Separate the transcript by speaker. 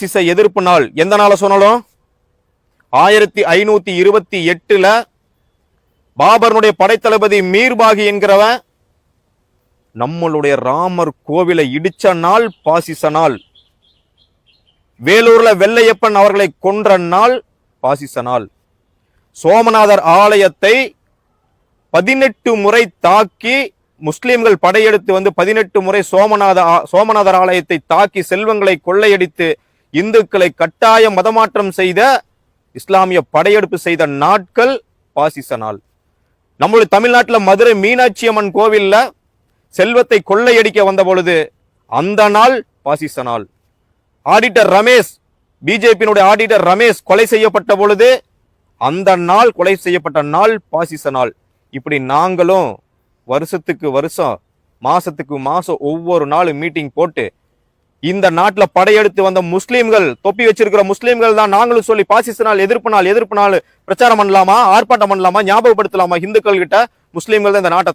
Speaker 1: சிச எதிர்ப்பு நாள். எந்த நாளை சொன்னாலும்? ஆயிரத்தி ஐநூத்தி இருபத்தி எட்டுல பாபர்னுடைய படைத்தளபதி மீர்பாகி என்கிறவன் நம்மளுடைய ராமர் கோவிலை இடிச்ச நாள் பாசிச நாள். வேலூர்ல வெள்ளையப்பன் அவர்களை கொன்ற நாள் பாசிச நாள். சோமநாதர் ஆலயத்தை பதினெட்டு முறை தாக்கி முஸ்லிம்கள் படையெடுத்து வந்து பதினெட்டு முறை சோமநாத சோமநாதர் ஆலயத்தை தாக்கி செல்வங்களை கொள்ளையடித்து இந்துக்களை கட்டாய மதமாற்றம் செய்த இஸ்லாமிய படையெடுப்பு செய்த நாட்கள் பாசிச நாள். நம்மளுடைய தமிழ்நாட்டில் மதுரை மீனாட்சி அம்மன் கோவில்ல செல்வத்தை கொள்ளையடிக்க வந்த பொழுது அந்த நாள் பாசிச நாள். ஆடிட்டர் ரமேஷ் பிஜேபியினுடைய ஆடிட்டர் ரமேஷ் கொலை செய்யப்பட்ட பொழுது அந்த நாள் கொலை செய்யப்பட்ட நாள் பாசிச நாள். இப்படி நாங்களும் வருஷத்துக்கு வருஷம் மாசத்துக்கு மாசம் ஒவ்வொரு நாளும் மீட்டிங் போட்டு இந்த நாட்டில் படையெடுத்து வந்த முஸ்லீம்கள் தொப்பி வச்சிருக்கிற முஸ்லீம்கள் தான் நாங்களும் சொல்லி பாசிச நாள் எதிர்ப்பு நாள் எதிர்ப்பு நாள் பிரச்சாரம் பண்ணலாமா ஆர்ப்பாட்டம் பண்ணலாமா ஞாபகப்படுத்தலாமா இந்துக்கள் கிட்ட முஸ்லீம்கள் தான் இந்த நாட்டை